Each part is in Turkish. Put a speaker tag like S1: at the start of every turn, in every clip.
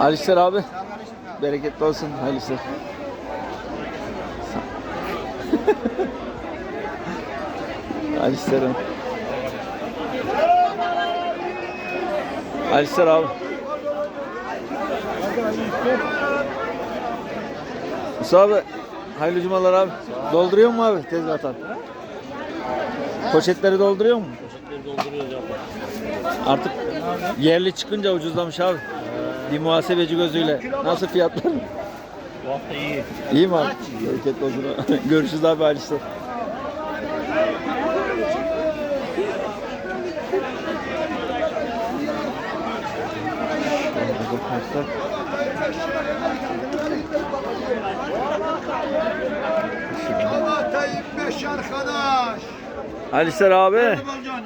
S1: Alişler abi. Bereketli olsun Alişler. Alişler abi. Alişler abi. Musa abi. Hayırlı cumalar abi. Dolduruyor mu abi tezgahtan? Poşetleri dolduruyor mu? Artık yerli çıkınca ucuzlamış abi. Bir muhasebeci gözüyle. Nasıl fiyatlar?
S2: Bu hafta iyi.
S1: İyi mi abi? Bereketli olsun. Görüşürüz abi Alişler.
S3: Allah'ta 25 arkadaş.
S1: Alişler abi.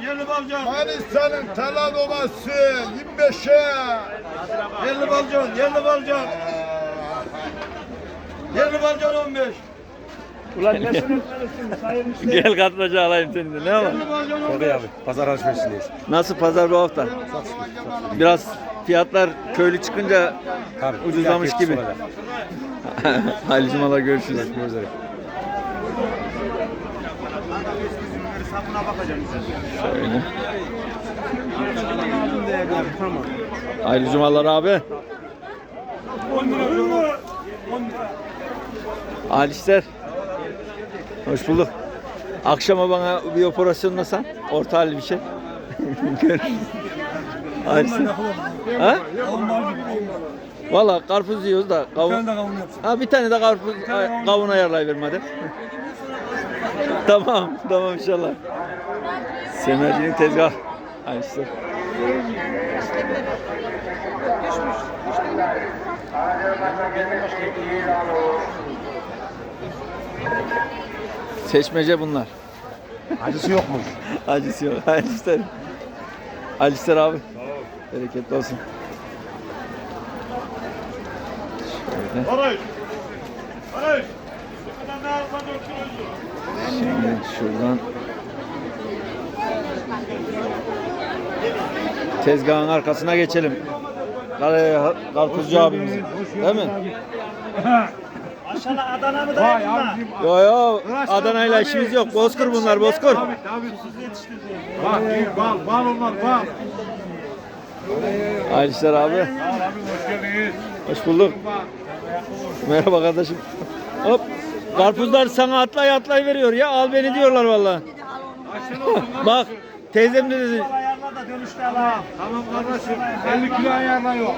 S2: Yerli balcan.
S3: Manisa'nın talan ovası 25'e.
S2: Yerli balcan, yerli balcan. Yerli balcan 15. Ulan ne sınıflarısın sayın.
S1: Gel katmaca alayım seni de. Ne var?
S2: Yerli balcan 15.
S4: Tabii abi. Pazar alışverişindeyiz.
S1: Nasıl pazar bu hafta? Biraz fiyatlar köylü çıkınca
S4: Tabii.
S1: Ucuzlamış gibi. Hayırlı cumalar görüşürüz.
S4: Görüşmek üzere.
S1: Şöyle. Hayırlı cumalar abi. Alişler. Hoş bulduk. Akşama bana bir operasyonlasan orta halli bir şey. Görüşürüz. Alişler. Ha? Valla karpuz yiyoruz da kavun. Ha bir tane de karpuz kavun ayarlayıverim hadi. tamam, tamam inşallah. Semerci'nin tezgah. Alişler. Seçmece bunlar.
S4: Acısı yokmuş.
S1: Acısı yok. Alisler. Alisler abi. Bereketli olsun. Şöyle.
S2: Barış. Barış. Şuradan ne alma dökülüyor.
S1: Şuradan tezgahın arkasına geçelim. Karpuzcu abimiz. Değil mi?
S2: Aşağıda Adana mı dayı bunlar?
S1: Yo yo Adana'yla işimiz yok. Bozkır bunlar Bozkır.
S3: Bal, bal, bal onlar bal.
S1: Alisler abi.
S3: Abi hoş geldiniz.
S1: Hoş bulduk. Merhaba kardeşim. Hop. Karpuzlar sana atlay atlay veriyor ya. Al beni diyorlar vallahi. Bak teyzem de dedi.
S3: Tamam kardeşim. 50 kilo ayarla yok.